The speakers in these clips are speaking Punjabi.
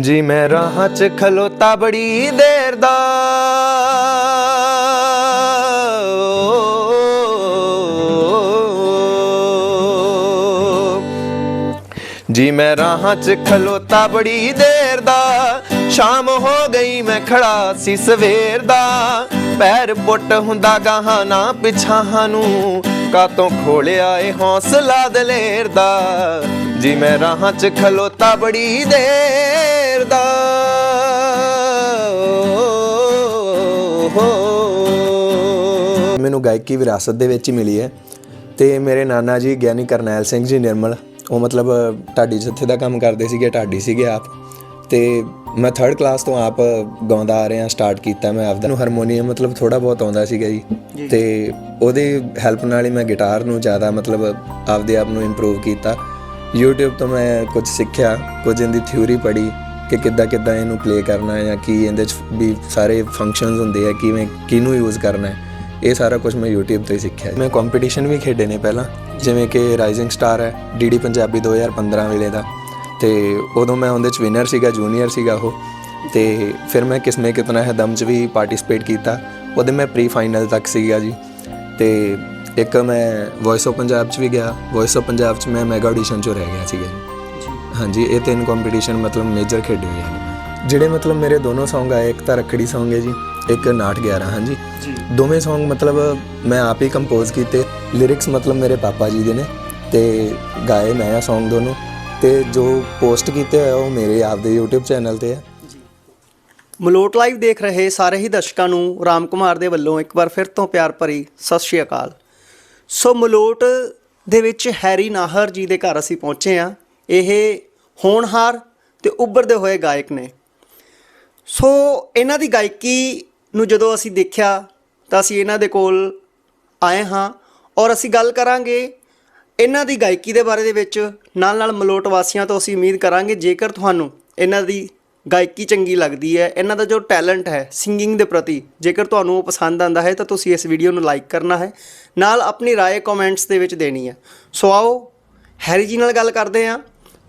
ਜੀ ਮੈਂ ਰਾਹਾਂ 'ਚ ਖਲੋਤਾ ਬੜੀ ਦੇਰ ਦਾ। ਜੀ ਮੈਂ ਰਾਹਾਂ 'ਚ ਖਲੋਤਾ ਬੜੀ ਦੇਰ ਦਾ। ਸ਼ਾਮ ਹੋ ਗਈ ਮੈਂ ਖੜਾ ਸੀ ਸਵੇਰ ਦਾ। ਪੈਰ ਪੁੱਟ ਹੁੰਦਾ ਗਾਹਾਂ ਨਾ ਪਿਛਾਹਾਂ ਨੂੰ। ਕਾਤੋਂ ਖੋਲਿਆ ਏ ਹੌਸਲਾ ਦਲੇਰ ਦਾ। ਜੀ ਮੈਂ ਰਾਹਾਂ 'ਚ ਖਲੋਤਾ ਬੜੀ ਦੇਰ ਦਾ। ਮੈਨੂੰ ਗਾਇਕੀ ਵਿਰਾਸਤ ਦੇ ਵਿੱਚ ਹੀ ਮਿਲੀ ਹੈ ਤੇ ਮੇਰੇ ਨਾਨਾ ਜੀ ਗਿਆਨੀ ਕਰਨੈਲ ਸਿੰਘ ਜੀ ਨਿਰਮਲ ਉਹ ਮਤਲਬ ਢਾਡੀ ਜੱਥੇ ਦਾ ਕੰਮ ਕਰਦੇ ਸੀਗੇ ਢਾਡੀ ਸੀਗੇ ਆਪ। ਤੇ ਮੈਂ 3rd ਕਲਾਸ ਤੋਂ ਆਪ ਗਾਉਂਦਾ ਆ ਰਿਹਾ ਸਟਾਰਟ ਕੀਤਾ ਮੈਂ ਆਪਦਾ। ਨੂੰ ਹਾਰਮੋਨੀਅਮ ਮਤਲਬ ਥੋੜਾ ਬਹੁਤ ਆਉਂਦਾ ਸੀਗਾ ਜੀ। ਤੇ ਉਹਦੇ ਹੈਲਪ ਨਾਲ ਹੀ ਮੈਂ ਗਿਟਾਰ ਨੂੰ ਜ਼ਿਆਦਾ ਮਤਲਬ ਆਪਦੇ ਆਪ ਨੂੰ ਇੰਪਰੂਵ ਕੀਤਾ। YouTube ਤੋਂ ਮੈਂ ਕੁਝ ਸਿੱਖਿਆ, ਕੁਝ ਇਹਦੀ ਥਿਊਰੀ ਪੜ੍ਹੀ ਕਿ ਕਿੱਦਾਂ ਕਿੱਦਾਂ ਇਹਨੂੰ ਪਲੇ ਕਰਨਾ ਹੈ ਜਾਂ ਕੀ ਇਹਦੇ ਚ ਵੀ ਸਾਰੇ ਫੰਕਸ਼ਨਸ ਹੁੰਦੇ ਆ, ਕਿਵੇਂ ਕਿਹਨੂੰ ਯੂਜ਼ ਕਰਨਾ ਹੈ, ਇਹ ਸਾਰਾ ਕੁਝ ਮੈਂ YouTube ਤੋਂ ਹੀ ਸਿੱਖਿਆ ਮੈਂ ਕੰਪੀਟੀਸ਼ਨ ਵੀ ਖੇਡੇ ਨੇ ਪਹਿਲਾਂ, ਜਿਵੇਂ ਕਿ ਰਾਈਜ਼ਿੰਗ ਸਟਾਰ ਹੈ ਡੀਡੀ ਪੰਜਾਬੀ 2015 ਵੇਲੇ ਦਾ, ਤੇ ਉਦੋਂ ਮੈਂ ਉਹਦੇ ਚ ਵਿਨਰ ਸੀਗਾ ਜੂਨੀਅਰ ਸੀਗਾ ਉਹ, ਤੇ ਫਿਰ ਮੈਂ ਕਿਸਨੇ ਕਿਤਨਾ ਹੈ ਦਮ ਚ ਵੀ ਪਾਰਟਿਸਿਪੇਟ ਕੀਤਾ, ਉਹਦੇ ਮੈਂ ਪ੍ਰੀ ਫਾਈਨਲ ਤੱਕ ਸੀਗਾ ਜੀ, ਤੇ ਇੱਕ ਮੈਂ ਵੌਇਸ ਆਫ ਪੰਜਾਬ ਚ ਵੀ ਗਿਆ ਵੌਇਸ ਆਫ ਪੰਜਾਬ ਚ ਮੈਂ ਮੈਗਾ ਆਡੀਸ਼ਨ ਚ ਰਹਿ ਗਿਆ ਸੀਗਾ। ਜੀ। ਹਾਂਜੀ ਇਹ ਤਿੰਨ ਕੰਪੀਟੀਸ਼ਨ ਮਤਲਬ ਮੇਜਰ ਖੇਡੇ ਹੋਏ ਹਨ ਜਿਹੜੇ ਮਤਲਬ ਮੇਰੇ ਦੋਨੋਂ Song ਆਏ ਇੱਕ ਤਾਂ ਰੱਖੜੀ Song ਹੈ ਜੀ ਇੱਕ ਨਾਟ 11 ਹਾਂਜੀ। ਦੋਵੇਂ Song ਮਤਲਬ ਮੈਂ ਆਪ ਹੀ ਕੰਪੋਜ਼ ਕੀਤੇ ਲਿਰਿਕਸ ਮਤਲਬ ਮੇਰੇ ਪਾਪਾ ਜੀ ਦੇ ਨੇ ਤੇ ਗਾਏ ਮੈਂ ਆ Song ਦੋਨੋਂ। ਤੇ ਜੋ ਪੋਸਟ ਕੀਤੇ ਹੋਏ ਆ ਉਹ ਮੇਰੇ ਆਪ ਦੇ YouTube ਚੈਨਲ ਤੇ ਹੈ ਮਲੋਟ ਲਾਈਵ ਦੇਖ ਰਹੇ ਸਾਰੇ ਹੀ ਦਰਸ਼ਕਾਂ ਨੂੰ ਰਾਮ ਕੁਮਾਰ ਦੇ ਵੱਲੋਂ ਇੱਕ ਵਾਰ ਫਿਰ ਤੋਂ ਪਿਆਰ ਭਰੀ ਸਤਿ ਸ਼੍ਰੀ ਅਕਾਲ। ਸੋ ਮਲੋਟ ਦੇ ਵਿੱਚ ਹੈਰੀ ਨਾਹਰ ਜੀ ਦੇ ਘਰ ਅਸੀਂ ਪਹੁੰਚੇ ਆ ਇਹ ਹੋਣਹਾਰ ਤੇ ਉੱਭਰਦੇ ਹੋਏ ਗਾਇਕ ਨੇ। ਸੋ ਇਹਨਾਂ ਦੀ ਗਾਇਕੀ ਨੂੰ ਜਦੋਂ ਅਸੀਂ ਦੇਖਿਆ ਤਾਂ ਅਸੀਂ ਇਹਨਾਂ ਦੇ ਕੋਲ ਆਏ ਹਾਂ ਔਰ ਅਸੀਂ ਗੱਲ ਕਰਾਂਗੇ ਇਹਨਾਂ ਦੀ ਗਾਇਕੀ ਦੇ ਬਾਰੇ ਦੇ ਵਿੱਚ। ਨਾਲ ਨਾਲ ਮਲੋਟ ਵਾਸੀਆਂ ਤੋਂ ਅਸੀਂ ਉਮੀਦ ਕਰਾਂਗੇ ਜੇਕਰ ਤੁਹਾਨੂੰ ਇਹਨਾਂ ਦੀ ਗਾਇਕੀ ਚੰਗੀ ਲੱਗਦੀ ਹੈ ਇਹਨਾਂ ਦਾ ਜੋ ਟੈਲੈਂਟ ਹੈ ਸਿੰਗਿੰਗ ਦੇ ਪ੍ਰਤੀ ਜੇਕਰ ਤੁਹਾਨੂੰ ਉਹ ਪਸੰਦ ਆਂਦਾ ਹੈ ਤਾਂ ਤੁਸੀਂ ਇਸ ਵੀਡੀਓ ਨੂੰ ਲਾਈਕ ਕਰਨਾ ਹੈ ਨਾਲ ਆਪਣੀ رائے ਕਮੈਂਟਸ ਦੇ ਵਿੱਚ ਦੇਣੀ ਹੈ ਸੋ ਆਓ ਹੈਰੀ ਜੀ ਨਾਲ ਗੱਲ ਕਰਦੇ ਹਾਂ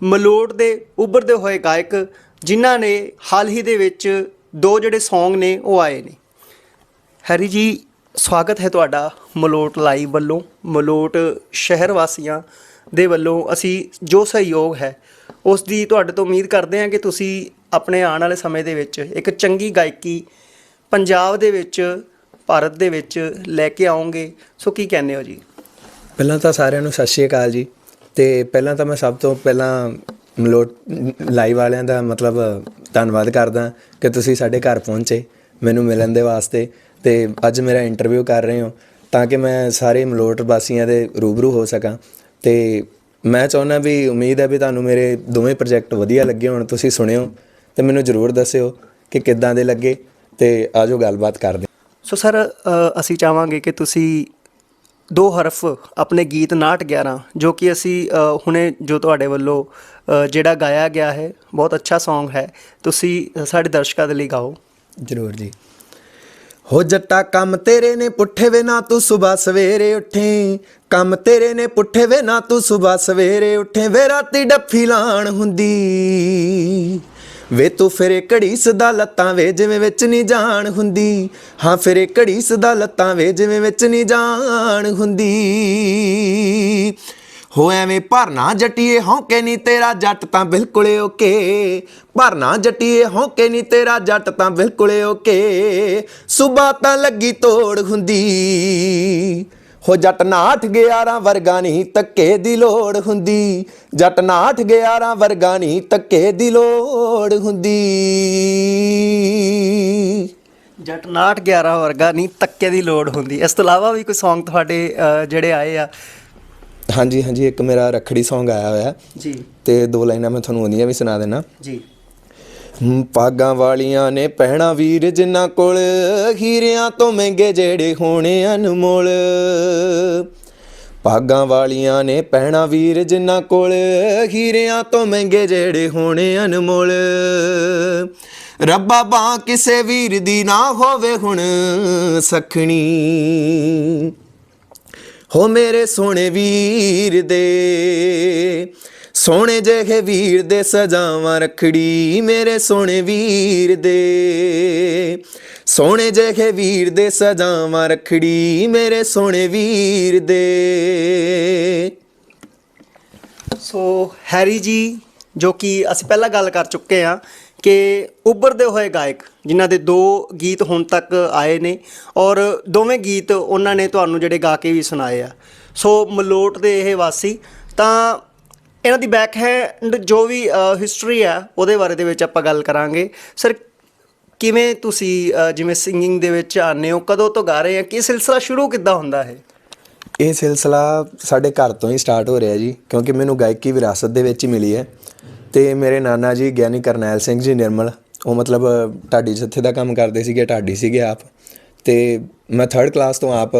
ਮਲੋਟ ਦੇ ਉੱਭਰਦੇ ਹੋਏ ਗਾਇਕ ਜਿਨ੍ਹਾਂ ਨੇ ਹਾਲ ਹੀ ਦੇ ਵਿੱਚ ਦੋ ਜਿਹੜੇ Song ਨੇ ਉਹ ਆਏ ਨੇ ਹੈਰੀ ਜੀ ਸਵਾਗਤ ਹੈ ਤੁਹਾਡਾ ਮਲੋਟ ਲਾਈਵ ਵੱਲੋਂ ਮਲੋਟ ਸ਼ਹਿਰ ਵਾਸੀਆਂ ਦੇ ਵੱਲੋਂ ਅਸੀਂ ਜੋ ਸਹਿਯੋਗ ਹੈ ਉਸ ਦੀ ਤੁਹਾਡੇ ਤੋਂ ਉਮੀਦ ਕਰਦੇ ਹਾਂ ਕਿ ਤੁਸੀਂ ਆਪਣੇ ਆਉਣ ਵਾਲੇ ਸਮੇਂ ਦੇ ਵਿੱਚ ਇੱਕ ਚੰਗੀ ਗਾਇਕੀ ਪੰਜਾਬ ਦੇ ਵਿੱਚ, ਭਾਰਤ ਦੇ ਵਿੱਚ ਲੈ ਕੇ ਆਉਂਗੇ। ਸੋ ਕੀ ਕਹਿੰਦੇ ਹੋ ਜੀ? ਪਹਿਲਾਂ ਤਾਂ ਸਾਰਿਆਂ ਨੂੰ ਸਤਿ ਸ਼੍ਰੀ ਅਕਾਲ ਜੀ। ਤੇ ਪਹਿਲਾਂ ਤਾਂ ਮੈਂ ਸਭ ਤੋਂ ਪਹਿਲਾਂ ਮਲੋਟ ਲਾਈਵ ਵਾਲਿਆਂ ਦਾ ਮਤਲਬ ਧੰਨਵਾਦ ਕਰਦਾ ਕਿ ਤੁਸੀਂ ਸਾਡੇ ਘਰ ਪਹੁੰਚੇ ਮੈਨੂੰ ਮਿਲਣ ਦੇ ਵਾਸਤੇ। ਤੇ ਅੱਜ ਮੇਰਾ ਇੰਟਰਵਿਊ ਕਰ ਰਹੇ ਹੋ ਤਾਂ ਕਿ ਮੈਂ ਸਾਰੇ ਮਲੋਟ ਵਾਸੀਆਂ ਦੇ ਰੂਬਰੂ ਹੋ ਸਕਾਂ। ਤੇ ਮੈਂ ਚਾਹੁੰਦਾ ਵੀ ਉਮੀਦ ਹੈ ਵੀ ਤੁਹਾਨੂੰ ਮੇਰੇ ਦੋਵੇਂ ਪ੍ਰੋਜੈਕਟ ਵਧੀਆ ਲੱਗੇ ਹੋਣ। ਤੁਸੀਂ ਸੁਣਿਓ। ਤੇ ਮੈਨੂੰ ਜਰੂਰ ਦੱਸਿਓ ਕਿ ਕਿੱਦਾਂ ਦੇ ਲੱਗੇ ਤੇ ਆਜੋ ਗੱਲਬਾਤ ਕਰਦੇ। ਸੋ ਸਰ ਅਸੀਂ ਚਾਹਾਂਗੇ ਕਿ ਤੁਸੀਂ ਦੋ ਹਰਫ ਆਪਣੇ ਗੀਤ ਨਾਟ 11 ਜੋ ਕਿ ਅਸੀਂ ਹੁਣੇ ਜੋ ਤੁਹਾਡੇ ਵੱਲੋਂ ਜਿਹੜਾ ਗਾਇਆ ਗਿਆ ਹੈ ਬਹੁਤ ਅੱਛਾ Song ਹੈ ਤੁਸੀਂ ਸਾਡੇ ਦਰਸ਼ਕਾਂ ਦੇ ਲਈ ਗਾਓ। ਜਰੂਰ ਜੀ। ਹੋ ਜੱਟਾ ਕੰਮ ਤੇਰੇ ਨੇ ਪੁੱਠੇ ਵੇ ਨਾ ਤੂੰ ਸਵੇਰ ਸਵੇਰੇ ਉੱਠੇ। ਕੰਮ ਤੇਰੇ ਨੇ ਪੁੱਠੇ ਵੇ ਨਾ ਤੂੰ ਸਵੇਰ ਸਵੇਰੇ ਉੱਠੇ। ਵੇ ਰਾਤੀ ਡੱਫੀ ਲਾਣ ਹੁੰਦੀ। ਵੇ ਤੂੰ ਫਿਰੇ ਘੜੀ ਸਦਾ ਲੱਤਾਂ ਵੇ, ਜਿਵੇਂ ਵਿੱਚ ਨਹੀਂ ਜਾਣ ਹੁੰਦੀ। ਹਾਂ, ਫਿਰੇ ਘੜੀ ਸਦਾ ਲੱਤਾਂ ਵੇ, ਜਿਵੇਂ ਵਿੱਚ ਨਹੀਂ ਜਾਣ ਹੁੰਦੀ। ਹੋ ਐਵੇਂ ਭਰਨਾ ਜੱਟੀਏ, ਹੌਕੇ ਨਹੀਂ ਤੇਰਾ ਜੱਟ ਤਾਂ ਬਿਲਕੁਲ ਓਕੇ। ਭਰਨਾ ਜੱਟੀਏ, ਹੌਕੇ ਨਹੀਂ ਤੇਰਾ ਜੱਟ ਤਾਂ ਬਿਲਕੁਲ ਓਕੇ। ਸੁਬਾ ਤਾਂ ਲੱਗੀ ਤੋੜ ਹੁੰਦੀ। ਹੋ ਜੱਟ ਨਾਠ 11 ਵਰਗਾ ਨਹੀਂ ਤੱਕੇ ਦੀ ਲੋੜ ਹੁੰਦੀ। ਜੱਟ ਨਾਠ 11 ਵਰਗਾ ਨਹੀਂ ਤੱਕੇ ਦੀ ਲੋੜ ਹੁੰਦੀ। ਜੱਟ ਨਾਟ 11 ਵਰਗਾ ਨਹੀਂ ਤੱਕੇ ਦੀ ਲੋੜ ਹੁੰਦੀ। ਇਸ ਤੋਂ ਇਲਾਵਾ ਵੀ ਕੋਈ Song ਤੁਹਾਡੇ ਜਿਹੜੇ ਆਏ ਆ? ਹਾਂਜੀ ਹਾਂਜੀ ਇੱਕ ਮੇਰਾ ਰੱਖੜੀ Song ਆਇਆ ਹੋਇਆ। ਜੀ। ਤੇ ਦੋ ਲਾਈਨਾਂ ਮੈਂ ਤੁਹਾਨੂੰ ਉਹਦੀਆਂ ਵੀ ਸੁਣਾ ਦੇਣਾ ਜੀ। ਪਾਗਾਂ ਵਾਲੀਆਂ ਨੇ ਪਹਿਣਾ ਵੀਰ ਜਿਨ੍ਹਾਂ ਕੋਲ, ਹੀਰਿਆਂ ਤੋਂ ਮਹਿੰਗੇ ਜਿਹੜੇ ਹੋਣੇ ਅਨਮੋਲ। ਪਾਗਾਂ ਵਾਲੀਆਂ ਨੇ ਪਹਿਣਾ ਵੀਰ ਜਿਨ੍ਹਾਂ ਕੋਲ, ਹੀਰਿਆਂ ਤੋਂ ਮਹਿੰਗੇ ਜਿਹੜੇ ਹੋਣੇ ਅਨਮੋਲ। ਰੱਬਾ ਬਾਂ ਕਿਸੇ ਵੀਰ ਦੀ ਨਾ ਹੋਵੇ ਹੁਣ ਸਖਣੀ। ਹੋ ਮੇਰੇ ਸੋਹਣੇ ਵੀਰ ਦੇ ਸੋਹਣੇ ਜਿਹੇ ਵੀਰ ਦੇ ਸਜਾਵਾਂ ਰਖੜੀ ਮੇਰੇ ਸੋਹਣੇ ਵੀਰ ਦੇ। ਸੋਹਣੇ ਜਿਹੇ ਵੀਰ ਦੇ ਸਜਾਵਾਂ ਰਖੜੀ ਮੇਰੇ ਸੋਹਣੇ ਵੀਰ ਦੇ। ਸੋ ਹੈਰੀ ਜੀ, ਜੋ ਕਿ ਅਸੀਂ ਪਹਿਲਾਂ ਗੱਲ ਕਰ ਚੁੱਕੇ ਹਾਂ ਕਿ ਉੱਭਰਦੇ ਹੋਏ ਗਾਇਕ, ਜਿਨ੍ਹਾਂ ਦੇ ਦੋ ਗੀਤ ਹੁਣ ਤੱਕ ਆਏ ਨੇ ਔਰ ਦੋਵੇਂ ਗੀਤ ਉਹਨਾਂ ਨੇ ਤੁਹਾਨੂੰ ਜਿਹੜੇ ਗਾ ਕੇ ਵੀ ਸੁਣਾਏ ਆ। ਸੋ ਮਲੋਟ ਦੇ ਇਹ ਵਾਸੀ, ਤਾਂ ਇਹਨਾਂ ਦੀ ਬੈਕ ਹੈਂਡ ਜੋ ਵੀ ਹਿਸਟਰੀ ਆ, ਉਹਦੇ ਬਾਰੇ ਦੇ ਵਿੱਚ ਆਪਾਂ ਗੱਲ ਕਰਾਂਗੇ। ਸਰ ਕਿਵੇਂ ਤੁਸੀਂ ਜਿਵੇਂ ਸਿੰਗਿੰਗ ਦੇ ਵਿੱਚ ਆਨੇ ਹੋ, ਕਦੋਂ ਤੋਂ ਗਾ ਰਹੇ ਆ, ਕੀ ਸਿਲਸਿਲਾ ਸ਼ੁਰੂ ਕਿੱਦਾਂ ਹੁੰਦਾ ਹੈ ਇਹ ਸਿਲਸਿਲਾ ਸਾਡੇ ਘਰ ਤੋਂ ਹੀ ਸਟਾਰਟ ਹੋ ਰਿਹਾ ਜੀ, ਕਿਉਂਕਿ ਮੈਨੂੰ ਗਾਇਕੀ ਵਿਰਾਸਤ ਦੇ ਵਿੱਚ ਹੀ ਮਿਲੀ ਹੈ। ਤੇ ਮੇਰੇ ਨਾਨਾ ਜੀ ਗਿਆਨੀ ਕਰਨੈਲ ਸਿੰਘ ਜੀ ਨਿਰਮਲ, ਉਹ ਮਤਲਬ ਢਾਡੀ ਜੱਥੇ ਦਾ ਕੰਮ ਕਰਦੇ ਸੀਗੇ, ਢਾਡੀ ਸੀਗੇ ਆਪ। ਤੇ ਮੈਂ 3rd ਕਲਾਸ ਤੋਂ ਆਪ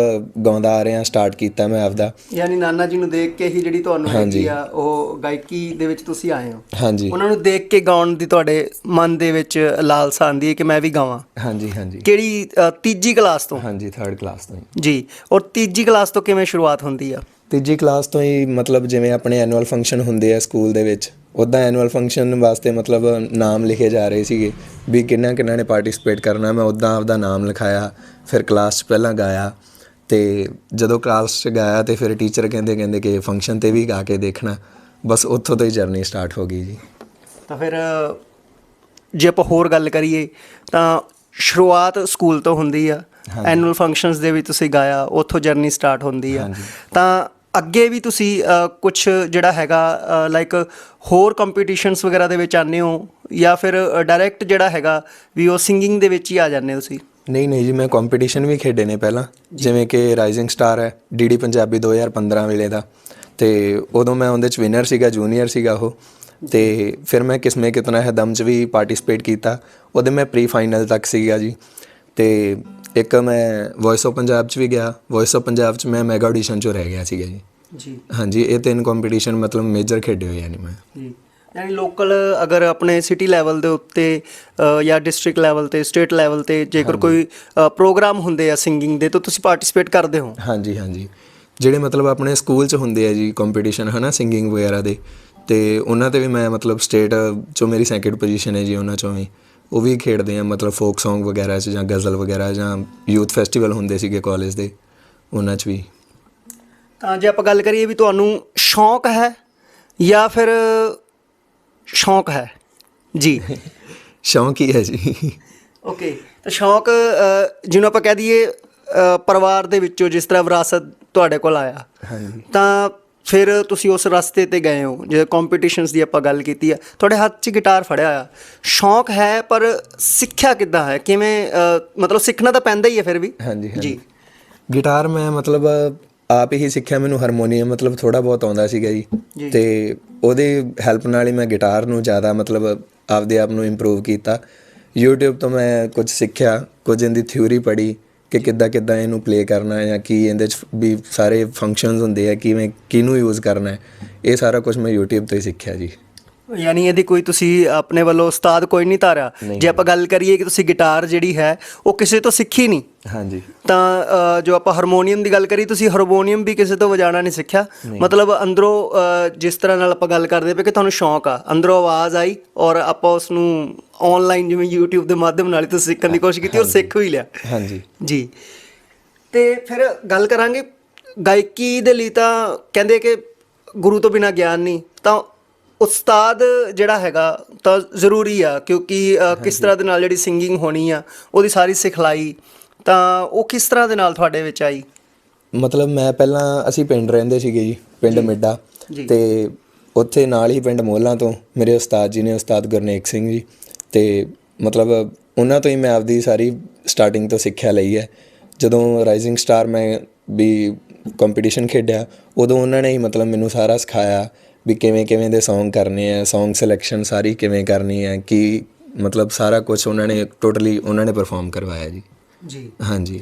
ਗਾਉਂਦਾ ਆ ਰਿਹਾ ਸਟਾਰਟ ਕੀਤਾ ਮੈਂ ਆਪਦਾ। ਯਾਨੀ ਨਾਨਾ ਜੀ ਨੂੰ ਦੇਖ ਕੇ ਹੀ ਜਿਹੜੀ ਤੁਹਾਨੂੰ। ਹੈਗੀ ਆ ਉਹ ਗਾਇਕੀ ਦੇ ਵਿੱਚ ਤੁਸੀਂ ਆਏ ਹੋ। ਹਾਂਜੀ। ਉਹਨਾਂ ਨੂੰ ਦੇਖ ਕੇ ਗਾਉਣ ਦੀ ਤੁਹਾਡੇ ਮਨ ਦੇ ਵਿੱਚ ਲਾਲਸਾ ਆਂਦੀ ਹੈ ਕਿ ਮੈਂ ਵੀ ਗਾਵਾਂ? ਹਾਂਜੀ ਹਾਂਜੀ। ਕਿਹੜੀ ਤੀਜੀ ਕਲਾਸ ਤੋਂ? ਹਾਂਜੀ 3rd ਕਲਾਸ ਤੋਂ ਜੀ। ਔਰ ਤੀਜੀ ਕਲਾਸ ਤੋਂ ਕਿਵੇਂ ਸ਼ੁਰੂਆਤ ਹੁੰਦੀ ਆ? ਤੀਜੀ ਕਲਾਸ ਤੋਂ ਹੀ ਮਤਲਬ ਜਿਵੇਂ ਆਪਣੇ ਐਨੂਅਲ ਫੰਕਸ਼ਨ ਹੁੰਦੇ ਆ ਸਕੂਲ ਦੇ ਵਿੱਚ ਉਦਾਂ ਐਨੂਅਲ ਫੰਕਸ਼ਨ ਵਾਸਤੇ ਮਤਲਬ ਨਾਮ ਲਿਖੇ ਜਾ ਰਹੇ ਸੀਗੇ ਵੀ ਕਿੰਨਾ ਕਿੰਨਾ ਨੇ ਪਾਰਟਿਸਿਪੇਟ ਕਰਨਾ ਮੈਂ ਉਦਾਂ ਆਪਦਾ ਨਾਮ ਲਿਖਾਇਆ। ਫਿਰ ਕਲਾਸ 'ਚ ਪਹਿਲਾਂ ਗਾਇਆ ਤੇ ਜਦੋਂ ਕਲਾਸ 'ਚ ਗਾਇਆ ਤੇ ਫਿਰ ਟੀਚਰ ਕਹਿੰਦੇ ਕਹਿੰਦੇ ਕਿ ਫੰਕਸ਼ਨ ਤੇ ਵੀ ਗਾ ਕੇ ਦੇਖਣਾ। ਬਸ ਉੱਥੋਂ ਤੋਂ ਹੀ ਜਰਨੀ ਸਟਾਰਟ ਹੋ ਗਈ ਜੀ। ਤਾਂ ਫਿਰ ਜੇ ਆਪਾਂ ਹੋਰ ਗੱਲ ਕਰੀਏ ਤਾਂ ਸ਼ੁਰੂਆਤ ਸਕੂਲ ਤੋਂ ਹੁੰਦੀ ਆ। ਐਨੂਅਲ ਫੰਕਸ਼ਨਸ ਦੇ ਵਿੱਚ ਤੁਸੀਂ ਗਾਇਆ ਉੱਥੋਂ ਜਰਨੀ ਸਟਾਰਟ ਹੁੰਦੀ ਆ। ਤਾਂ ਅੱਗੇ ਵੀ ਤੁਸੀਂ ਕੁਝ ਜਿਹੜਾ ਹੈਗਾ ਲਾਈਕ ਹੋਰ ਕੰਪੀਟੀਸ਼ਨਸ ਵਗੈਰਾ ਦੇ ਵਿੱਚ ਆਨੇ ਹੋ ਜਾਂ ਫਿਰ ਡਾਇਰੈਕਟ ਜਿਹੜਾ ਹੈਗਾ ਵੀ ਉਹ ਸਿੰਗਿੰਗ ਦੇ ਵਿੱਚ ਹੀ ਆ ਜਾਂਦੇ ਹੋ ਤੁਸੀਂ? ਨਹੀਂ ਨਹੀਂ ਜੀ ਮੈਂ ਕੰਪੀਟੀਸ਼ਨ ਵੀ ਖੇਡੇ ਨੇ ਪਹਿਲਾਂ। ਜਿਵੇਂ ਕਿ ਰਾਈਜ਼ਿੰਗ ਸਟਾਰ ਹੈ ਡੀਡੀ ਪੰਜਾਬੀ 2015 ਵੇਲੇ ਦਾ। ਤੇ ਉਦੋਂ ਮੈਂ ਉਹਦੇ ਚ ਵਿਨਰ ਸੀਗਾ ਜੂਨੀਅਰ ਸੀਗਾ ਉਹ। ਤੇ ਫਿਰ ਮੈਂ ਕਿਸਮੇ ਕਿਤਨਾ ਹੈ ਦਮ ਚ ਵੀ ਪਾਰਟਿਸਿਪੇਟ ਕੀਤਾ। ਉਹਦੇ ਮੈਂ ਪ੍ਰੀ ਫਾਈਨਲ ਤੱਕ ਸੀਗਾ ਜੀ। ਤੇ ਇੱਕ ਮੈਂ ਵੌਇਸ ਆਫ ਪੰਜਾਬ ਚ ਵੀ ਗਿਆ। ਵੌਇਸ ਆਫ ਪੰਜਾਬ ਚ ਮੈਂ ਮੈਗਾ ਆਡੀਸ਼ਨ ਚੋਂ ਰਹਿ ਗਿਆ ਸੀਗਾ ਜੀ। ਜੀ। ਹਾਂਜੀ ਇਹ ਤਿੰਨ ਕੰਪੀਟੀਸ਼ਨ ਮਤਲਬ ਮੇਜਰ ਖੇਡੇ ਹੋਏ ਆ ਨੇ ਮੈਂ। ਜੀ। ਯਾਨੀ ਲੋਕਲ ਅਗਰ ਆਪਣੇ ਸਿਟੀ ਲੈਵਲ ਦੇ ਉੱਤੇ ਅ, ਜਾਂ ਡਿਸਟ੍ਰਿਕਟ ਲੈਵਲ ਤੇ ਸਟੇਟ ਲੈਵਲ ਤੇ ਜੇਕਰ ਕੋਈ ਪ੍ਰੋਗਰਾਮ ਹੁੰਦੇ ਆ ਸਿੰਗਿੰਗ ਦੇ ਤਾਂ ਤੁਸੀਂ ਪਾਰਟਿਸਿਪੇਟ ਕਰਦੇ ਹੋ? ਹਾਂਜੀ ਹਾਂਜੀ। ਜਿਹੜੇ ਮਤਲਬ ਆਪਣੇ ਸਕੂਲ 'ਚ ਹੁੰਦੇ ਆ ਜੀ ਕੰਪੀਟੀਸ਼ਨ ਹਨਾ ਸਿੰਗਿੰਗ ਵਗੈਰਾ ਦੇ ਤੇ ਉਹਨਾਂ ਤੇ ਵੀ ਮੈਂ ਮਤਲਬ ਸਟੇਟ ਚੋਂ ਮੇਰੀ ਸੈਕਿੰਡ ਪੋਜੀਸ਼ਨ ਹੈ ਜੀ ਉਹਨਾਂ ਚੋਂ ਵੀ। ਉਹ ਵੀ ਖੇਡਦੇ ਆ ਮਤਲਬ ਫੋਕ Song ਵਗੈਰਾ 'ਚ ਜਾਂ ਗਜ਼ਲ ਵਗੈਰਾ ਜਾਂ ਯੂਥ ਫੈਸਟੀਵਲ ਹੁੰਦੇ ਸੀਗੇ ਕਾਲਜ ਦੇ ਉਹਨਾਂ 'ਚ ਵੀ। ਤਾਂ ਜੇ ਆਪਾਂ ਗੱਲ ਕਰੀਏ ਵੀ ਤੁਹਾਨੂੰ ਸ਼ੌਂਕ ਹੈ ਜਾਂ ਫਿਰ ਸ਼ੌਂਕ ਹੈ। ਜੀ। ਸ਼ੌਂਕ ਹੀ ਹੈ ਜੀ। ਓਕੇ। ਤਾਂ ਸ਼ੌਂਕ ਜਿਹਨੂੰ ਆਪਾਂ ਕਹਿ ਦਈਏ ਪਰਿਵਾਰ ਦੇ ਵਿੱਚੋਂ ਜਿਸ ਤਰ੍ਹਾਂ ਵਿਰਾਸਤ ਤੁਹਾਡੇ ਕੋਲ ਆਇਆ। ਹਾਂਜੀ। ਤਾਂ ਫਿਰ ਤੁਸੀਂ ਉਸ ਰਸਤੇ ਤੇ ਗਏ ਹੋ ਜੇ ਕੰਪੀਟੀਸ਼ਨਸ ਦੀ ਆਪਾਂ ਗੱਲ ਕੀਤੀ ਆ। ਤੁਹਾਡੇ ਹੱਥ 'ਚ ਗਿਟਾਰ ਫੜਿਆ ਆ। ਸ਼ੌਂਕ ਹੈ ਪਰ ਸਿੱਖਿਆ ਕਿੱਦਾਂ ਹੈ? ਕਿਵੇਂ ਮਤਲਬ ਸਿੱਖਣਾ ਤਾਂ ਪੈਂਦਾ ਹੀ ਹੈ ਫਿਰ ਵੀ। ਹਾਂਜੀ ਜੀ। ਗਿਟਾਰ ਮੈਂ ਮਤਲਬ ਆਪ ਹੀ ਸਿੱਖਿਆ ਮੈਨੂੰ ਹਾਰਮੋਨੀਅਮ ਮਤਲਬ ਥੋੜਾ ਬਹੁਤ ਆਉਂਦਾ ਸੀਗਾ ਜੀ। ਤੇ ਉਹਦੇ ਹੈਲਪ ਨਾਲ ਹੀ ਮੈਂ ਗਿਟਾਰ ਨੂੰ ਜ਼ਿਆਦਾ ਮਤਲਬ ਆਪਦੇ ਆਪ ਨੂੰ ਇੰਪਰੂਵ ਕੀਤਾ। YouTube ਤੋਂ ਮੈਂ ਕੁਝ ਸਿੱਖਿਆ ਕੁਝ ਇਹਦੀ ਥਿਊਰੀ ਪੜ੍ਹੀ ਕਿ ਕਿੱਦਾਂ ਕਿੱਦਾਂ ਇਹਨੂੰ ਪਲੇ ਕਰਨਾ ਹੈ ਜਾਂ ਕੀ ਇਹਦੇ ਚ ਵੀ ਸਾਰੇ ਫੰਕਸ਼ਨਸ ਹੁੰਦੇ ਆ ਕਿਵੇਂ ਕਿਹਨੂੰ ਯੂਜ਼ ਕਰਨਾ ਹੈ। ਇਹ ਸਾਰਾ ਕੁਝ ਮੈਂ YouTube ਤੋਂ ਹੀ ਸਿੱਖਿਆ ਜੀ। ਯਾਨੀ ਇਹਦੀ ਕੋਈ ਤੁਸੀਂ ਆਪਣੇ ਵੱਲੋਂ ਉਸਤਾਦ ਕੋਈ ਨਹੀਂ ਧਾਰਿਆ ਜੇ ਆਪਾਂ ਗੱਲ ਕਰੀਏ ਕਿ ਤੁਸੀਂ ਗਿਟਾਰ ਜਿਹੜੀ ਹੈ ਉਹ ਕਿਸੇ ਤੋਂ ਸਿੱਖੀ ਨਹੀਂ। ਹਾਂਜੀ। ਤਾਂ ਜੋ ਆਪਾਂ ਹਾਰਮੋਨੀਅਮ ਦੀ ਗੱਲ ਕਰੀ ਤੁਸੀਂ ਹਾਰਮੋਨੀਅਮ ਵੀ ਕਿਸੇ ਤੋਂ ਵਜਾਉਣਾ ਨਹੀਂ ਸਿੱਖਿਆ। ਮਤਲਬ ਅੰਦਰੋਂ ਜਿਸ ਤਰ੍ਹਾਂ ਨਾਲ ਆਪਾਂ ਗੱਲ ਕਰਦੇ ਪਏ ਕਿ ਤੁਹਾਨੂੰ ਸ਼ੌਂਕ ਆ ਅੰਦਰੋਂ ਆਵਾਜ਼ ਆਈ ਔਰ ਆਪਾਂ ਉਸ ਨੂੰ ਆਨਲਾਈਨ ਜਿਵੇਂ YouTube ਦੇ ਮਾਧਿਅਮ ਨਾਲ ਹੀ ਤੁਸੀਂ ਸਿੱਖਣ ਦੀ ਕੋਸ਼ਿਸ਼ ਕੀਤੀ ਔਰ ਸਿੱਖ ਵੀ ਲਿਆ। ਹਾਂਜੀ। ਜੀ। ਤੇ ਫਿਰ ਗੱਲ ਕਰਾਂਗੇ ਗਾਇਕੀ ਦੇ ਲਈ ਤਾਂ ਕਹਿੰਦੇ ਕਿ ਗੁਰੂ ਤੋਂ ਬਿਨਾ ਗਿਆਨ ਨਹੀਂ ਤਾਂ ਉਸਤਾਦ ਜਿਹੜਾ ਹੈਗਾ ਤਾਂ ਜ਼ਰੂਰੀ ਆ ਕਿਉਂਕਿ ਕਿਸ ਤਰ੍ਹਾਂ ਦੇ ਨਾਲ ਜਿਹੜੀ ਸਿੰਗਿੰਗ ਹੋਣੀ ਆ ਉਹਦੀ ਸਾਰੀ ਸਿਖਲਾਈ ਤਾਂ ਉਹ ਕਿਸ ਤਰ੍ਹਾਂ ਦੇ ਨਾਲ ਤੁਹਾਡੇ ਵਿੱਚ ਆਈ? ਮਤਲਬ ਮੈਂ ਪਹਿਲਾਂ ਅਸੀਂ ਪਿੰਡ ਰਹਿੰਦੇ ਸੀਗੇ ਜੀ ਪਿੰਡ ਮਿੱਡਾ। ਤੇ ਉੱਥੇ ਨਾਲ ਹੀ ਪਿੰਡ ਮੋਹਲਾਂ ਤੋਂ ਮੇਰੇ ਉਸਤਾਦ ਜੀ ਨੇ ਉਸਤਾਦ ਗੁਰਨੇਕ ਸਿੰਘ ਜੀ। ਤੇ ਮਤਲਬ ਉਹਨਾਂ ਤੋਂ ਹੀ ਮੈਂ ਆਪਦੀ ਸਾਰੀ ਸਟਾਰਟਿੰਗ ਤੋਂ ਸਿੱਖਿਆ ਲਈ ਹੈ। ਜਦੋਂ ਰਾਈਜ਼ਿੰਗ ਸਟਾਰ ਮੈਂ ਵੀ ਕੰਪੀਟੀਸ਼ਨ ਖੇਡਿਆ ਉਦੋਂ ਉਹਨਾਂ ਨੇ ਹੀ ਮਤਲਬ ਮੈਨੂੰ ਸਾਰਾ ਸਿਖਾਇਆ। ਵੀ ਕਿਵੇਂ ਕਿਵੇਂ ਦੇ Song ਕਰਨੇ ਆ Song ਸਿਲੈਕਸ਼ਨ ਸਾਰੀ ਕਿਵੇਂ ਕਰਨੀ ਹੈ ਕੀ ਮਤਲਬ ਸਾਰਾ ਕੁਝ ਉਹਨਾਂ ਨੇ ਟੋਟਲੀ ਉਹਨਾਂ ਨੇ ਪਰਫਾਰਮ ਕਰਵਾਇਆ ਜੀ। ਜੀ। ਹਾਂਜੀ।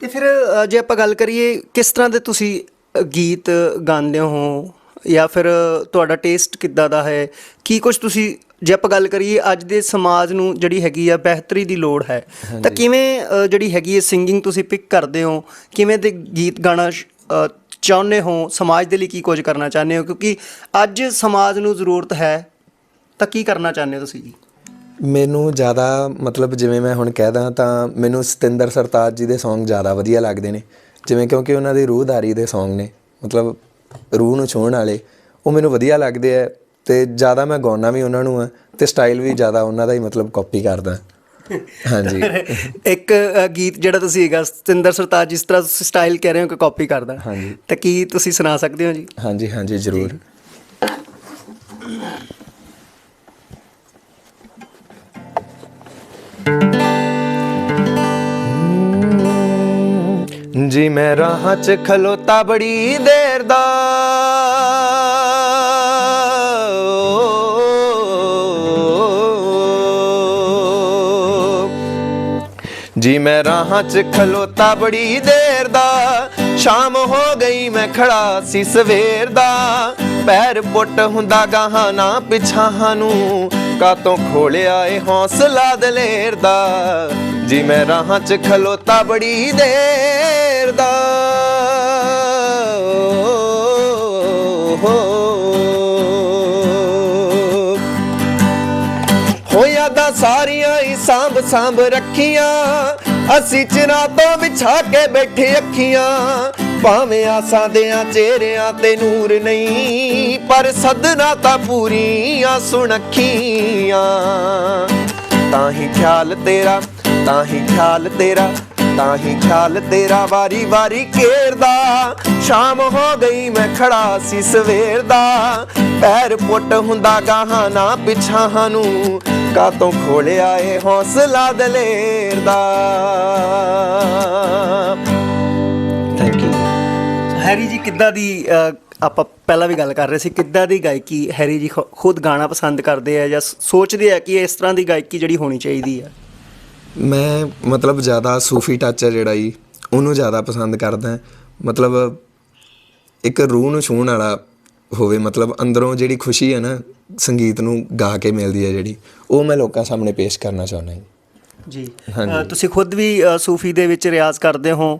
ਤੇ ਫਿਰ ਅ, ਜੇ ਆਪਾਂ ਗੱਲ ਕਰੀਏ ਕਿਸ ਤਰ੍ਹਾਂ ਦੇ ਤੁਸੀਂ ਅ, ਗੀਤ ਗਾਉਂਦੇ ਹੋ ਜਾਂ ਫਿਰ ਤੁਹਾਡਾ ਟੇਸਟ ਕਿੱਦਾਂ ਦਾ ਹੈ ਕੀ ਕੁਝ ਤੁਸੀਂ ਜੇ ਆਪਾਂ ਗੱਲ ਕਰੀਏ ਅੱਜ ਦੇ ਸਮਾਜ ਨੂੰ ਜਿਹੜੀ ਹੈਗੀ ਆ ਬਿਹਤਰੀ ਦੀ ਲੋੜ ਹੈ ਤਾਂ ਕਿਵੇਂ ਅ, ਜਿਹੜੀ ਹੈਗੀ ਹੈ ਸਿੰਗਿੰਗ ਤੁਸੀਂ ਪਿਕ ਕਰਦੇ ਹੋ ਕਿਵੇਂ ਦੇ ਗੀਤ ਗਾਣਾ ਸ਼- ਅ, ਚਾਹੁੰਦੇ ਹੋ, ਸਮਾਜ ਦੇ ਲਈ ਕੀ ਕੁਝ ਕਰਨਾ ਚਾਹੁੰਦੇ ਹੋ? ਕਿਉਂਕਿ ਅੱਜ ਸਮਾਜ ਨੂੰ ਜ਼ਰੂਰਤ ਹੈ, ਤਾਂ ਕੀ ਕਰਨਾ ਚਾਹੁੰਦੇ ਹੋ ਤੁਸੀਂ ਜੀ? ਮੈਨੂੰ ਜ਼ਿਆਦਾ ਮਤਲਬ ਜਿਵੇਂ ਮੈਂ ਹੁਣ ਕਹਿਦਾ ਤਾਂ ਮੈਨੂੰ ਸਤਿੰਦਰ ਸਰਤਾਜ ਜੀ ਦੇ Song ਜ਼ਿਆਦਾ ਵਧੀਆ ਲੱਗਦੇ ਨੇ। ਜਿਵੇਂ ਕਿਉਂਕਿ ਉਹਨਾਂ ਦੀ ਰੂਹਦਾਰੀ ਦੇ Song ਨੇ, ਮਤਲਬ ਰੂਹ ਨੂੰ ਛੂਹਣ ਵਾਲੇ, ਉਹ ਮੈਨੂੰ ਵਧੀਆ ਲੱਗਦੇ ਆ ਤੇ ਜ਼ਿਆਦਾ ਮੈਂ ਗਾਉਣਾ ਵੀ ਉਹਨਾਂ ਨੂੰ ਆ ਤੇ ਸਟਾਈਲ ਵੀ ਜ਼ਿਆਦਾ ਉਹਨਾਂ ਦਾ ਹੀ ਮਤਲਬ ਕਾਪੀ ਕਰਦਾ। ਹਾਂਜੀ। ਇੱਕ ਅ, ਗੀਤ ਜਿਹੜਾ ਤੁਸੀਂ ਹੈਗਾ ਸਤਿੰਦਰ ਸਰਤਾਜ ਜਿਸ ਤਰ੍ਹਾਂ ਤੁਸੀਂ ਸਟਾਈਲ ਕਹਿ ਰਹੇ ਹੋ ਕਿ ਕਾਪੀ ਕਰਦਾ ਹਾਂਜੀ। ਤਾਂ ਕੀ ਤੁਸੀਂ ਸੁਣਾ ਸਕਦੇ ਹੋ ਜੀ? ਹਾਂਜੀ ਹਾਂਜੀ ਜ਼ਰੂਰ। ਜੀ ਮੈਂ ਰਾਹਾਂ 'ਚ ਖਲੋਤਾ ਬੜੀ ਦੇਰ ਦਾ। ਜੀ ਮੈਂ ਰਾਹਾਂ 'ਚ ਖਲੋਤਾ ਬੜੀ ਦੇਰ ਦਾ। ਸ਼ਾਮ ਹੋ ਗਈ, ਮੈਂ ਖੜਾ ਸੀ ਸਵੇਰ ਦਾ। ਪੈਰ ਪੁੱਟ ਹੁੰਦਾ ਗਾਹਾਂ ਨਾ ਪਿਛਾਹਾਂ ਨੂੰ। ਕਾਤੋਂ ਖੋਲਿਆ ਏ ਹੌਸਲਾ ਦਲੇਰ ਦਾ। ਜੀ ਮੈਂ ਰਾਹਾਂ 'ਚ ਖਲੋਤਾ ਬੜੀ ਦੇਰ ਦਾ। ਹੋਇਆ ਦਾ ਸਾਰੀਆਂ ਸਾਂਭ ਸਾਂਭ ਰੱਖੀਆਂ। ਅਸੀਂ ਚਿਰਾਂ ਵਿਛਾ ਕੇ ਬੈਠੇ ਅੱਖੀਆਂ। ਭਾਵੇਂ ਆਸਾਂ ਦਿਆਂ ਚਿਹਰਿਆਂ ਤੇ ਨੂਰ ਨਹੀਂ, ਪਰ ਸਦਨਾ ਤਾਂ ਪੂਰੀਆਂ ਸੁਣਖੀਆਂ ਤਾਂ ਹੀ ਖਿਆਲ ਤੇਰਾ, ਤਾਂ ਹੀ ਖਿਆਲ ਤੇਰਾ ਤਾਂ ਹੀ ਖਿਆਲ ਤੇਰਾ ਵਾਰੀ ਵਾਰੀ ਘੇਰਦਾ। ਸ਼ਾਮ ਹੋ ਗਈ ਮੈਂ ਖੜਾ ਸੀ ਸਵੇਰ ਦਾ। ਪੈਰ ਪੁੱਟ ਹੁੰਦਾ ਗਾਹਾਂ ਨਾ ਪਿਛਾਹਾਂ ਨੂੰ ਕਾਤੋਂ ਖੋਲਿਆ ਏ ਹੌਸਲਾ ਦਲੇਰ ਦਾ। ਥੈਂਕ ਯੂ ਹੈਰੀ ਜੀ ਕਿੱਦਾਂ ਦੀ ਆਪਾਂ ਪਹਿਲਾਂ ਵੀ ਗੱਲ ਕਰ ਰਹੇ ਸੀ ਕਿੱਦਾਂ ਦੀ ਗਾਇਕੀ ਹੈਰੀ ਜੀ ਖੁਦ ਗਾਣਾ ਪਸੰਦ ਕਰਦੇ ਆ ਜਾਂ ਸੋਚਦੇ ਆ ਕਿ ਇਸ ਤਰ੍ਹਾਂ ਦੀ ਗਾਇਕੀ ਜਿਹੜੀ ਹੋਣੀ ਚਾਹੀਦੀ ਆ? ਮੈਂ ਮਤਲਬ ਜ਼ਿਆਦਾ ਸੂਫੀ ਟੱਚ ਹੈ ਜਿਹੜਾ ਜੀ ਉਹਨੂੰ ਜ਼ਿਆਦਾ ਪਸੰਦ ਕਰਦਾ। ਮਤਲਬ ਇੱਕ ਰੂਹ ਨੂੰ ਛੂਹਣ ਵਾਲਾ ਹੋਵੇ ਮਤਲਬ ਅੰਦਰੋਂ ਜਿਹੜੀ ਖੁਸ਼ੀ ਹੈ ਨਾ ਸੰਗੀਤ ਨੂੰ ਗਾ ਕੇ ਮਿਲਦੀ ਹੈ ਜਿਹੜੀ ਉਹ ਮੈਂ ਲੋਕਾਂ ਸਾਹਮਣੇ ਪੇਸ਼ ਕਰਨਾ ਚਾਹੁੰਦਾ ਹਾਂ ਜੀ। ਤੁਸੀਂ ਖੁਦ ਵੀ ਸੂਫੀ ਦੇ ਵਿੱਚ ਰਿਆਜ਼ ਕਰਦੇ ਹੋ।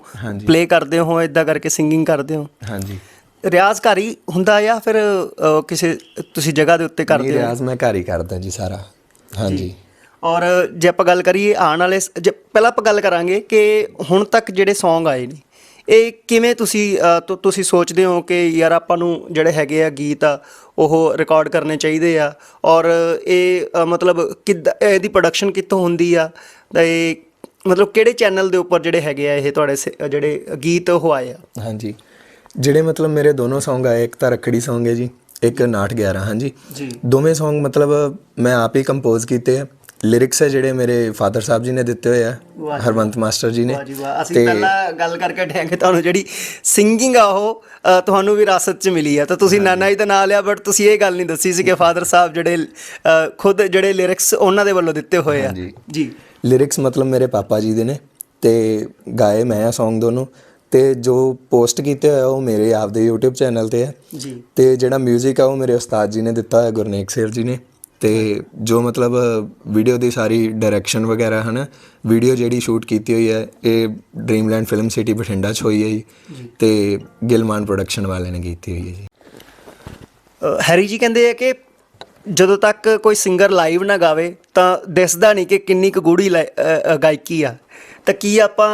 ਪਲੇ ਕਰਦੇ ਹੋ ਇਦਾਂ ਕਰਕੇ ਸਿੰਗਿੰਗ ਕਰਦੇ ਹੋ? ਹਾਂਜੀ। ਰਿਆਜ਼ ਘਰ ਹੀ ਹੁੰਦਾ ਜਾਂ ਫਿਰ ਕਿਸੇ ਤੁਸੀਂ ਜਗ੍ਹਾ ਦੇ ਉੱਤੇ ਕਰਦੇ ਹੋ? ਰਿਆਜ਼ ਮੈਂ ਘਰ ਹੀ ਕਰਦਾ ਜੀ ਸਾਰਾ। ਹਾਂਜੀ। ਔਰ ਜੇ ਆਪਾਂ ਗੱਲ ਕਰੀਏ ਆਉਣ ਵਾਲੇ ਸ- ਜੇ ਪਹਿਲਾਂ ਆਪਾਂ ਗੱਲ ਕਰਾਂਗੇ ਕਿ ਹੁਣ ਤੱਕ ਜਿਹੜੇ Song ਆਏ ਨੇ ਇਹ ਕਿਵੇਂ ਤੁਸੀਂ ਅ, ਤੁ- ਤੁਸੀਂ ਸੋਚਦੇ ਹੋ ਕਿ ਯਾਰ ਆਪਾਂ ਨੂੰ ਜਿਹੜੇ ਹੈਗੇ ਆ ਗੀਤ ਆ ਉਹ ਰਿਕਾਰਡ ਕਰਨੇ ਚਾਹੀਦੇ ਆ? ਔਰ ਇਹ ਅ, ਮਤਲਬ ਕਿੱਦਾਂ ਇਹਦੀ ਪ੍ਰੋਡਕਸ਼ਨ ਕਿੱਥੋਂ ਹੁੰਦੀ ਆ? ਤਾਂ ਇਹ ਮਤਲਬ ਕਿਹੜੇ ਚੈਨਲ ਦੇ ਉੱਪਰ ਜਿਹੜੇ ਹੈਗੇ ਆ ਇਹ ਤੁਹਾਡੇ ਸ- ਜਿਹੜੇ ਗੀਤ ਉਹ ਆਏ ਆ? ਹਾਂਜੀ। ਜਿਹੜੇ ਮਤਲਬ ਮੇਰੇ ਦੋਨੋਂ Song ਆਏ ਇੱਕ ਤਾਂ ਰੱਖੜੀ Song ਹੈ ਜੀ ਇੱਕ ਨਾਟ 11 ਹਾਂਜੀ। ਜੀ। ਦੋਵੇਂ Song ਮਤਲਬ ਮੈਂ ਆਪ ਹੀ ਕੰਪੋਜ਼ ਕੀਤੇ ਆ। ਲਿਰਿਕਸ ਹੈ ਜਿਹੜੇ ਮੇਰੇ ਫਾਦਰ ਸਾਹਿਬ ਜੀ ਨੇ ਦਿੱਤੇ ਹੋਏ ਆ ਹਰਵੰਤ ਮਾਸਟਰ ਜੀ ਨੇ। ਵਾਹ ਜੀ ਵਾਹ। ਅਸੀਂ ਪਹਿਲਾਂ ਗੱਲ ਕਰਕੇ ਹਟਿਆਂਗੇ ਤੁਹਾਨੂੰ ਜਿਹੜੀ ਸਿੰਗਿੰਗ ਆ ਉਹ ਤੁਹਾਨੂੰ ਵਿਰਾਸਤ ਚ ਮਿਲੀ ਆ। ਤਾਂ ਤੁਸੀਂ ਨਾਨਾ ਜੀ ਦਾ ਨਾਂ ਲਿਆ ਬਟ ਤੁਸੀਂ ਇਹ ਗੱਲ ਨਹੀਂ ਦੱਸੀ ਸੀ ਕਿ ਫਾਦਰ ਸਾਹਿਬ ਜਿਹੜੇ ਖੁਦ ਜਿਹੜੇ ਲਿਰਿਕਸ ਉਹਨਾਂ ਦੇ ਵੱਲੋਂ ਦਿੱਤੇ ਹੋਏ ਆ। ਜੀ। ਲਿਰਿਕਸ ਮਤਲਬ ਮੇਰੇ ਪਾਪਾ ਜੀ ਦੇ ਨੇ ਤੇ ਗਾਏ ਮੈਂ ਆ Song ਦੋਨੋਂ। ਤੇ ਜੋ ਪੋਸਟ ਕੀਤੇ ਹੋਏ ਆ ਉਹ ਮੇਰੇ ਆਪਦੇ YouTube ਚੈਨਲ ਤੇ ਹੈ ਜੀ। ਤੇ ਜਿਹੜਾ 뮤직 ਆ ਉਹ ਮੇਰੇ ਉਸਤਾਦ ਜੀ ਨੇ ਦਿੱਤਾ ਹੋਇਆ ਗੁਰਨੇਕ ਸੇਰ ਜੀ ਨੇ। ਤੇ ਜੋ ਮਤਲਬ ਵੀਡੀਓ ਦੀ ਸਾਰੀ ਡਾਇਰੈਕਸ਼ਨ ਵਗੈਰਾ ਹਨਾ ਵੀਡੀਓ ਜਿਹੜੀ ਸ਼ੂਟ ਕੀਤੀ ਹੋਈ ਹੈ ਇਹ ਡ੍ਰੀਮਲੈਂਡ ਫਿਲਮ ਸਿਟੀ ਬਠਿੰਡਾ 'ਚ ਹੋਈ ਹੈ ਜੀ ਤੇ ਗਿਲਮਾਨ ਪ੍ਰੋਡਕਸ਼ਨ ਵਾਲਿਆਂ ਨੇ ਕੀਤੀ ਹੋਈ ਹੈ ਜੀ। ਹੈਰੀ ਜੀ ਕਹਿੰਦੇ ਆ ਕਿ ਜਦੋਂ ਤੱਕ ਕੋਈ ਸਿੰਗਰ ਲਾਈਵ ਨਾ ਗਾਵੇ ਤਾਂ ਦਿਸਦਾ ਨਹੀਂ ਕਿ ਕਿੰਨੀ ਕੁ ਗੂੜੀ ਗਾਇਕੀ ਆ। ਤਾਂ ਕੀ ਆਪਾਂ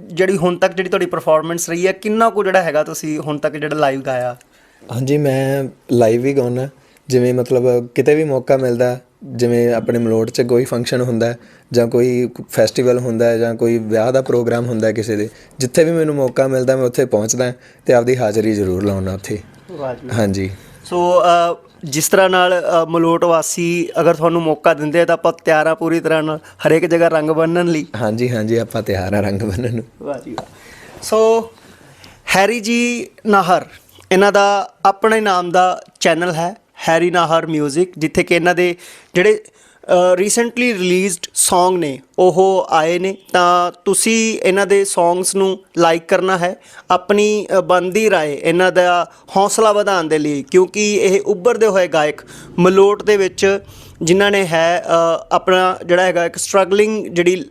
ਜਿਹੜੀ ਹੁਣ ਤੱਕ ਜਿਹੜੀ ਤੁਹਾਡੀ ਪਰਫਾਰਮੈਂਸ ਰਹੀ ਹੈ ਕਿੰਨਾ ਕੁ ਜਿਹੜਾ ਹੈਗਾ ਤੁਸੀਂ ਹੁਣ ਤੱਕ ਜਿਹੜਾ ਲਾਈਵ ਗਾਇਆ? ਹਾਂਜੀ ਮੈਂ ਲਾਈਵ ਵੀ ਗਾਉਣਾ ਜਿਵੇਂ ਮਤਲਬ ਕਿਤੇ ਵੀ ਮੌਕਾ ਮਿਲਦਾ ਜਿਵੇਂ ਆਪਣੇ ਮਲੋਟ 'ਚ ਕੋਈ ਫੰਕਸ਼ਨ ਹੁੰਦਾ ਜਾਂ ਕੋਈ ਫੈਸਟੀਵਲ ਹੁੰਦਾ ਜਾਂ ਕੋਈ ਵਿਆਹ ਦਾ ਪ੍ਰੋਗਰਾਮ ਹੁੰਦਾ ਕਿਸੇ ਦੇ ਜਿੱਥੇ ਵੀ ਮੈਨੂੰ ਮੌਕਾ ਮਿਲਦਾ ਮੈਂ ਉੱਥੇ ਪਹੁੰਚਦਾ ਤੇ ਆਪਦੀ ਹਾਜ਼ਰੀ ਜ਼ਰੂਰ ਲਾਉਣਾ ਉੱਥੇ। ਹਾਂਜੀ। ਸੋ ਜਿਸ ਤਰ੍ਹਾਂ ਨਾਲ ਮਲੋਟ ਵਾਸੀ ਅਗਰ ਤੁਹਾਨੂੰ ਮੌਕਾ ਦਿੰਦੇ ਆ ਤਾਂ ਆਪਾਂ ਤਿਆਰ ਆ ਪੂਰੀ ਤਰ੍ਹਾਂ ਨਾਲ ਹਰੇਕ ਜਗ੍ਹਾ ਰੰਗ ਬੰਨਣ ਲਈ। ਹਾਂਜੀ ਹਾਂਜੀ ਆਪਾਂ ਤਿਆਰ ਆ ਰੰਗ ਬੰਨਣ ਨੂੰ। ਵਾਹ ਜੀ ਵਾਹ ਸੋ ਹੈਰੀ ਜੀ ਨਾਹਰ ਇਹਨਾਂ ਦਾ ਆਪਣੇ ਨਾਮ ਦਾ ਚੈਨਲ ਹੈ। ਹੈਰੀ ਨਾਹਰ 뮤직 ਜਿੱਥੇ ਕਿ ਇਹਨਾਂ ਦੇ ਜਿਹੜੇ ਰੀਸੈਂਟਲੀ ਰਿਲੀਜ਼ਡ Song ਨੇ ਉਹ ਆਏ ਨੇ। ਤਾਂ ਤੁਸੀਂ ਇਹਨਾਂ ਦੇ Songs ਨੂੰ ਲਾਈਕ ਕਰਨਾ ਹੈ। ਆਪਣੀ ਅ, ਬਣਦੀ ਰਾਏ ਇਹਨਾਂ ਦਾ ਹੌਸਲਾ ਵਧਾਉਣ ਦੇ ਲਈ ਕਿਉਂਕਿ ਇਹ ਉੱਭਰਦੇ ਹੋਏ ਗਾਇਕ ਮਲੋਟ ਦੇ ਵਿੱਚ ਜਿਨ੍ਹਾਂ ਨੇ ਹੈ ਆਪਣਾ ਜਿਹੜਾ ਹੈਗਾ ਇੱਕ ਸਟਰਗਲਿੰਗ ਜਿਹੜੀ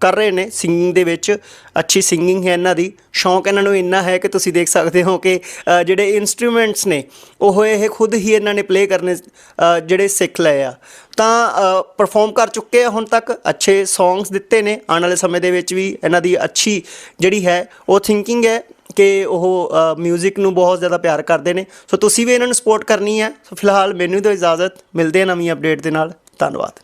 ਕਰ ਰਹੇ ਨੇ ਸਿੰਗਿੰਗ ਦੇ ਵਿੱਚ, ਅੱਛੀ ਸਿੰਗਿੰਗ ਹੈ ਇਹਨਾਂ ਦੀ। ਸ਼ੌਂਕ ਇਹਨਾਂ ਨੂੰ ਇੰਨਾ ਹੈ ਕਿ ਤੁਸੀਂ ਦੇਖ ਸਕਦੇ ਹੋ ਕਿ ਜਿਹੜੇ ਇਨਸਟਰੂਮੈਂਟਸ ਨੇ, ਉਹ ਇਹ ਖੁਦ ਹੀ ਇਹਨਾਂ ਨੇ ਪਲੇ ਕਰਨੇ ਜਿਹੜੇ ਸਿੱਖ ਲਏ ਆ। ਤਾਂ ਪਰਫਾਰਮ ਕਰ ਚੁੱਕੇ ਆ ਹੁਣ ਤੱਕ, ਅੱਛੇ ਸੌਂਗਸ ਦਿੱਤੇ ਨੇ। ਆਉਣ ਵਾਲੇ ਸਮੇਂ ਦੇ ਵਿੱਚ ਵੀ ਇਹਨਾਂ ਦੀ ਅੱਛੀ ਜਿਹੜੀ ਹੈ, ਉਹ ਥਿੰਕਿੰਗ ਹੈ। ਕਿ ਉਹ 뮤직 ਨੂੰ ਬਹੁਤ ਜ਼ਿਆਦਾ ਪਿਆਰ ਕਰਦੇ ਨੇ। ਸੋ ਤੁਸੀਂ ਵੀ ਇਹਨਾਂ ਨੂੰ ਸਪੋਰਟ ਕਰਨੀ ਹੈ। ਸੋ ਫਿਲਹਾਲ ਮੈਨੂੰ ਦਿਓ ਇਜਾਜ਼ਤ, ਮਿਲਦੇ ਹਾਂ ਨਵੀਂ ਅਪਡੇਟ ਦੇ ਨਾਲ। ਧੰਨਵਾਦ।